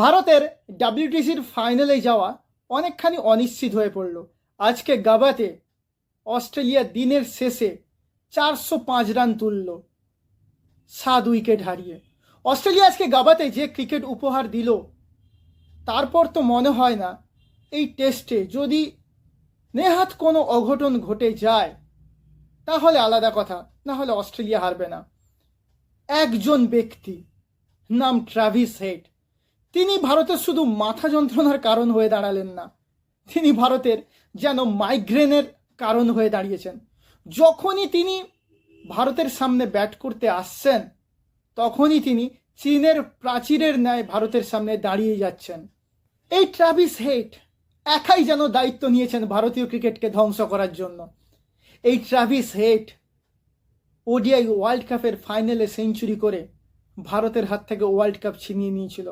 ভারতের ডাব্লিউটিসির ফাইনালে যাওয়া অনেকখানি অনিশ্চিত হয়ে পড়ল। আজকে গাবাতে অস্ট্রেলিয়া দিনের শেষে চারশো পাঁচ রান তুলল সাত উইকেট হারিয়ে। অস্ট্রেলিয়া আজকে গাবাতে যে ক্রিকেট উপহার দিল, তারপর তো মনে হয় না এই টেস্টে যদি নেহাত কোনো অঘটন ঘটে যায়, তাহলে আলাদা কথা, না হলে অস্ট্রেলিয়া হারবে না। একজন ব্যক্তি, নাম ট্রাভিস হেড তিনি ভারতের শুধু মাথা যন্ত্রণার কারণ হয়ে দাঁড়ালেন না। তিনি ভারতের যেন মাইগ্রেনের কারণ হয়ে দাঁড়িয়েছেন। যখনই তিনি ভারতের সামনে ব্যাট করতে আসছেন, তখনই তিনি চীনের প্রাচীরের ন্যায় ভারতের সামনে দাঁড়িয়ে যাচ্ছেন। এই ট্রাভিস হেট একাই যেন দায়িত্ব নিয়েছেন ভারতীয় ক্রিকেটকে ধ্বংস করার জন্য। এই ট্রাভিস হেট ওডিআই ওয়ার্ল্ড কাপের ফাইনালে সেঞ্চুরি করে ভারতের হাত থেকে ওয়ার্ল্ড কাপ ছিনিয়ে নিয়েছিল।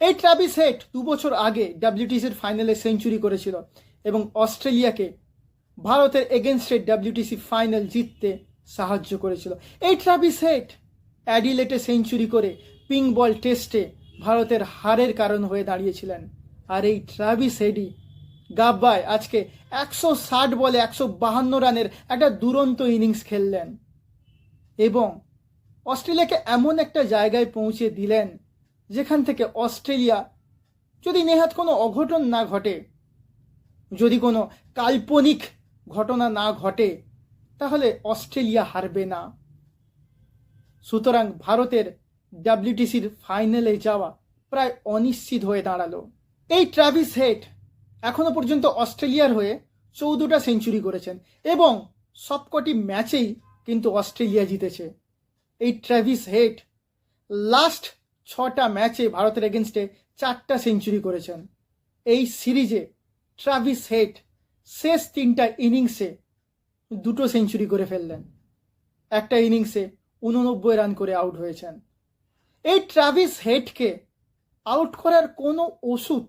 এই ট্রাভিস হেড দু বছর আগে ডাব্লিউটিসির ফাইনালে সেঞ্চুরি করেছিল এবং অস্ট্রেলিয়াকে ভারতের এগেনস্টে ডাব্লিউটিসি ফাইনাল জিততে সাহায্য করেছিল। এই ট্রাভিস হেড অ্যাডিলেটে সেঞ্চুরি করে পিঙ্ক বল টেস্টে ভারতের হারের কারণ হয়ে দাঁড়িয়েছিলেন। আর এই ট্রাভিস হেডই গাব্বায় আজকে একশো ষাট বলে একশো বাহান্ন রানের একটা দুরন্ত ইনিংস খেললেন। এবং অস্ট্রেলিয়াকে এমন একটা জায়গায় পৌঁছে দিলেন যেখান থেকে অস্ট্রেলিয়া যদি নেহাত কোনো অঘটন না ঘটে, যদি কোনো কাল্পনিক ঘটনা না ঘটে, তাহলে অস্ট্রেলিয়া হারবে না। সুতরাং ভারতের ডাব্লিউটিসির ফাইনালে যাওয়া প্রায় অনিশ্চিত হয়ে দাঁড়াল। এই ট্রাভিস হেড এখনও পর্যন্ত অস্ট্রেলিয়ার হয়ে চৌদ্দটা সেঞ্চুরি করেছেন এবং সবকটি ম্যাচেই কিন্তু অস্ট্রেলিয়া জিতেছে। এই ট্র্যাভিস হেড লাস্ট ছটা ম্যাচে ভারতের এগেনস্টে চারটা সেঞ্চুরি করেছেন। এই সিরিজে ট্রাভিস হেড শেষ তিনটা ইনিংসে দুটো সেঞ্চুরি করে ফেললেন। একটা ইনিংসে উননব্বই রান করে আউট হয়েছেন। এই ট্রাভিস হেডকে আউট করার কোনো ওষুধ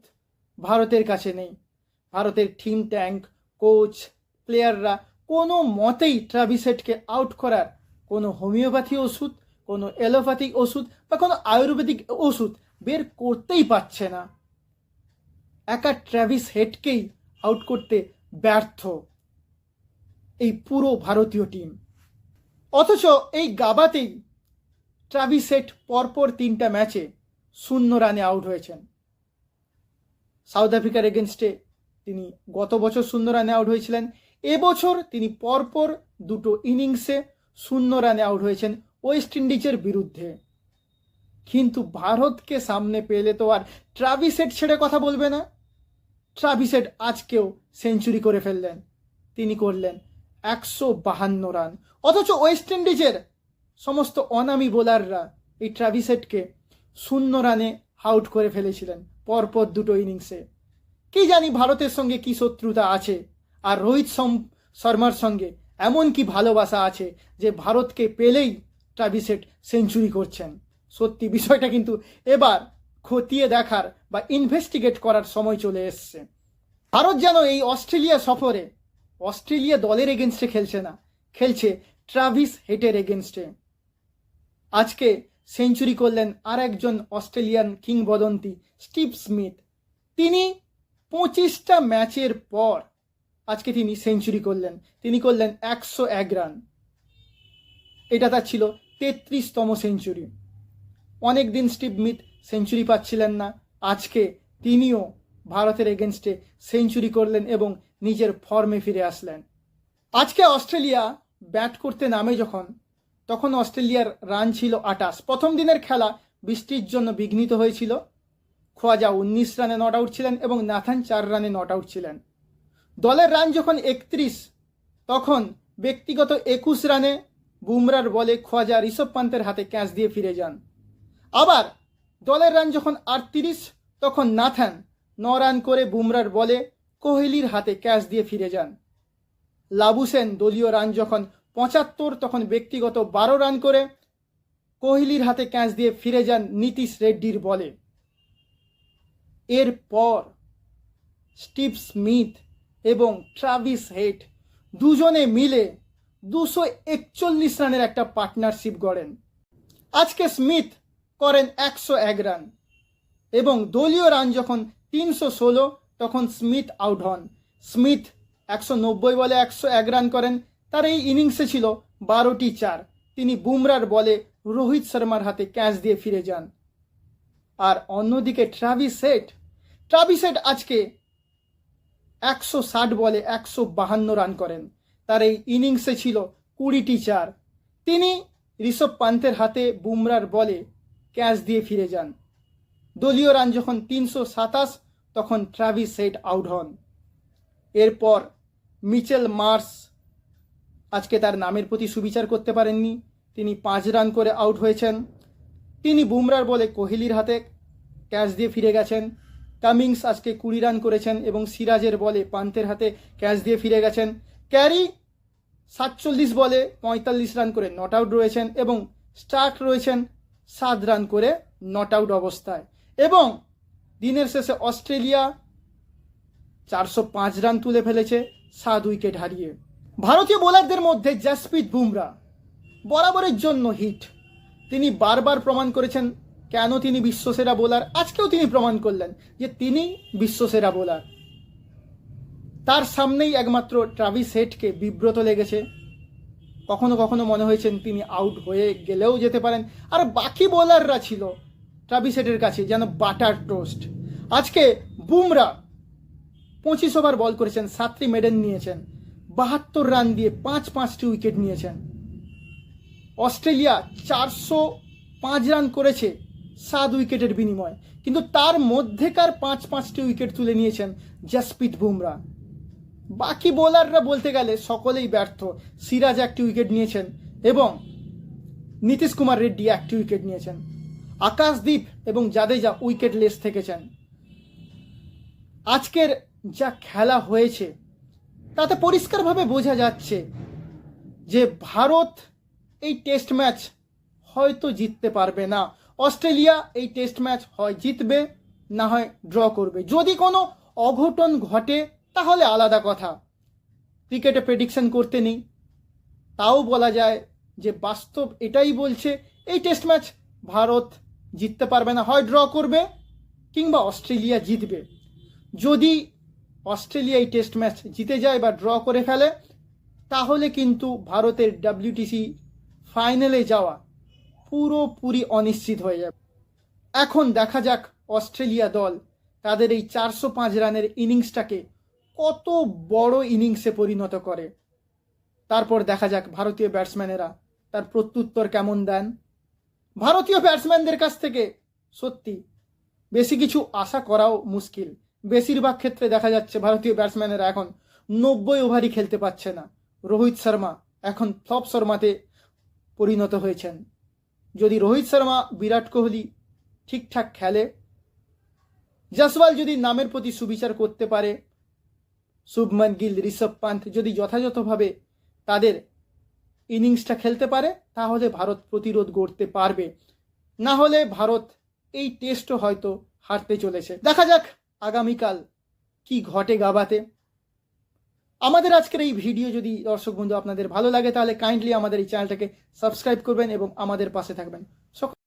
ভারতের কাছে নেই। ভারতের টিম ট্যাঙ্ক কোচ প্লেয়াররা কোনো মতেই ট্রাভিস হেডকে আউট করার কোনো হোমিওপ্যাথি ওষুধ, কোনো অ্যালোপ্যাথিক ওষুধ বা কোনো আয়ুর্বেদিক ওষুধ বের করতেই পারছে না। একা ট্র্যাভিস হেডকেই আউট করতে ব্যর্থ এই পুরো ভারতীয় টিম। অথচ এই গাবাতেই ট্রাভিস হেড পরপর তিনটা ম্যাচে শূন্য রানে আউট হয়েছেন। সাউথ আফ্রিকার এগেনস্টে তিনি গত বছর শূন্য রানে আউট হয়েছিলেন এবছর তিনি পরপর দুটো ইনিংসে শূন্য রানে আউট হয়েছেন ওয়েস্ট ইন্ডিজের বিরুদ্ধে। কিন্তু ভারতকে সামনে পেলে তো আর ট্রাভিসেট ছেড়ে কথা বলবে না। ট্রাভিসেট আজকেও সেঞ্চুরি করে ফেললেন। তিনি করলেন একশো বাহান্ন রান। অথচ ওয়েস্ট ইন্ডিজের সমস্ত অনামি বোলাররা এই ট্রাভিসেটকে শূন্য রানে আউট করে ফেলেছিলেন পরপর দুটো ইনিংসে। কি জানি ভারতের সঙ্গে কি শত্রুতা আছে আর রোহিত শর্মার সঙ্গে এমন কি ভালোবাসা আছে যে ভারতকে পেলেই ট্রাভিসেট সেঞ্চুরি করছেন। সত্যি বিষয়টা কিন্তু এবার খতিয়ে দেখার বা ইনভেস্টিগেট করার সময় চলে এসছে। ভারত যেন এই অস্ট্রেলিয়া সফরে, অস্ট্রেলিয়া দলের এগেনস্টে খেলছে না, খেলছে ট্রাভিস হেটের এগেনস্টে আজকে সেঞ্চুরি করলেন আর একজন অস্ট্রেলিয়ান কিংবদন্তি স্টিভ স্মিথ। তিনি পঁচিশটা ম্যাচের পর আজকে তিনি সেঞ্চুরি করলেন। তিনি করলেন একশো এক রান। এটা তার ছিল তেত্রিশতম সেঞ্চুরি। অনেক দিন স্টিভ মিথ সেঞ্চুরি পাচ্ছিলেন না। আজকে তিনিও ভারতের এগেনস্টে সেঞ্চুরি করলেন এবং নিজের ফর্মে ফিরে আসলেন। আজকে অস্ট্রেলিয়া ব্যাট করতে নামে যখন, তখন অস্ট্রেলিয়ার রান ছিল আটাশ। প্রথম দিনের খেলা বৃষ্টির জন্য বিঘ্নিত হয়েছিল। খোয়াজা উনিশ রানে নট আউট ছিলেন এবং নাথান চার রানে নট আউট ছিলেন। দলের রান যখন একত্রিশ, তখন ব্যক্তিগত একুশ রানে বুমরার বলে খোয়াজা ঋষভ পান্তের হাতে ক্যাচ দিয়ে ফিরে যান। আবার দলের রান যখন আটত্রিশ, তখন নাথান ন রান করে বুমরার বলে কোহলির হাতে ক্যাচ দিয়ে ফিরে যান। লাবুসেন দলীয় রান যখন পঁচাত্তর, তখন ব্যক্তিগত বারো রান করে কোহলির হাতে ক্যাচ দিয়ে ফিরে যান নীতিশ রেড্ডির বলে। এরপর স্টিভ স্মিথ এবং ট্রাভিস হেড দুজনে মিলে দুশো একচল্লিশ রানের একটা পার্টনারশিপ গড়েন। আজকে স্মিথ করেন একশো এক রান এবং দলীয় রান যখন তিনশো ষোলো, তখন স্মিথ আউট হন। স্মিথ একশো নব্বই বলে একশো এক রান করেন, তার এই ইনিংসে ছিল বারোটি চার। তিনি বুমরার বলে রোহিত শর্মার হাতে ক্যাচ দিয়ে ফিরে যান। আর অন্যদিকে ট্রাভিস সেট ট্রাভিস সেট আজকে একশো ষাট বলে একশো বাহান্ন রান করেন। তার এই ইনিংসে ছিল কুড়িটি চার। তিনি ঋষভ পান্তের হাতে বুমরার বলে ক্যাচ দিয়ে ফিরে যান। দলীয় রান যখন তিনশো সাতাশ, তখন ট্রাভিস সেট আউট হন। এরপর মিচেল মার্স আজকে তার নামের প্রতি সুবিচার করতে পারেননি। তিনি পাঁচ রান করে আউট হয়েছেন। তিনি বুমরার বলে কোহলির হাতে ক্যাচ দিয়ে ফিরে গেছেন। কামিংস আজকে কুড়ি রান করেছেন এবং সিরাজের বলে পান্তের হাতে ক্যাচ দিয়ে ফিরে গেছেন। ক্যারি সাতচল্লিশ বলে পঁয়তাল্লিশ রান করে নট আউট রয়েছেন এবং স্টার্ক রয়েছেন সাত রান করে নট আউট অবস্থায়। এবং দিনের শেষে অস্ট্রেলিয়া চারশো পাঁচ রান তুলে ফেলেছে সাত উইকেট হারিয়ে। ভারতীয় বোলারদের মধ্যে জাসপ্রীত বুমরা বরাবরের জন্য হিট তিনি বারবার প্রমাণ করেছেন কেন তিনি বিশ্বসেরা বোলার আজকেও তিনি প্রমাণ করলেন যে তিনি বিশ্বসেরা বোলার তার সামনেই একমাত্র ট্রাভিস হেডকে বিব্রত লেগেছে। কখনো কখনো মনে হয়েছেন তিনি আউট হয়ে গেলেও যেতে পারেন। আর বাকি বোলাররা ছিল ট্রাভিস হেডের কাছে, যেন বাটার টোস্ট আজকে বুমরা পঁচিশ ওভার বল করেছেন, সাতটি মেডেল নিয়েছেন, বাহাত্তর রান দিয়ে পাঁচ পাঁচটি উইকেট নিয়েছেন। অস্ট্রেলিয়া চারশো পাঁচ রান করেছে সাত উইকেটের বিনিময়। কিন্তু তার মধ্যেকার পাঁচ পাঁচটি উইকেট তুলে নিয়েছেন জাসপ্রীত বুমরা। বাকি বোলাররা বলতে গেলে সকলেই ব্যর্থ। সিরাজ একটি উইকেট নিয়েছেন এবং নীতিশ কুমার রেড্ডি একটি উইকেট নিয়েছেন। আকাশদীপ এবং জাদেজা উইকেট লেস থেকেছেন। আজকের যা খেলা হয়েছে, তাতে পরিষ্কারভাবে বোঝা যাচ্ছে যে ভারত এই টেস্ট ম্যাচ হয়তো জিততে পারবে না। অস্ট্রেলিয়া এই টেস্ট ম্যাচ হয় জিতবে, না হয় ড্র করবে। যদি কোনো অঘটন ঘটে, তাহলে আলাদা কথা। ক্রিকেটে প্রেডিকশন করতে নেই। তাও বলা যায় যে বাস্তব এটাই বলছে, এই টেস্ট ম্যাচ ভারত জিততে পারবে না, হয় ড্র করবে কিংবা অস্ট্রেলিয়া জিতবে। যদি অস্ট্রেলিয়া এই টেস্ট ম্যাচ জিতে যায় বা ড্র করে ফেলে, তাহলে কিন্তু ভারতের ডাব্লিউটিসি ফাইনালে যাওয়া পুরোপুরি অনিশ্চিত হয়ে যাবে। এখন দেখা যাক অস্ট্রেলিয়া দল তাদের এই চারশো পাঁচ রানের ইনিংসটাকে কত বড় ইনিংসে পরিণত করে। তারপর দেখা যাক ভারতীয় ব্যাটসম্যানেরা তার প্রত্যুত্তর কেমন দেন। ভারতীয় ব্যাটসম্যানদের কাছ থেকে সত্যি বেশি কিছু আশা করাও মুশকিল। বেশিরভাগ ক্ষেত্রে দেখা যাচ্ছে ভারতীয় ব্যাটসম্যানেরা এখন নব্বই ওভারই খেলতে পারছে না। রোহিত শর্মা এখন ফ্লপ শর্মাতে পরিণত হয়েছেন। যদি রোহিত শর্মা, বিরাট কোহলি ঠিকঠাক খেলে জসওয়াল যদি নামের প্রতি সুবিচার করতে পারে, শুভমন গিল, ঋষভ পান্থ যদি যথাযথভাবে তাদের ইনিংসটা খেলতে পারে, তাহলে ভারত প্রতিরোধ গড়তে পারবে। না হলে ভারত এই টেস্টও হয়তো হারতে চলেছে। দেখা যাক আগামীকাল কি ঘটে গাবাতে। আমাদের আজকের এই ভিডিও যদি দর্শক বন্ধু আপনাদের ভালো লাগে, তাহলে কাইন্ডলি আমাদের এই চ্যানেলটাকে সাবস্ক্রাইব করবেন এবং আমাদের পাশে থাকবেন।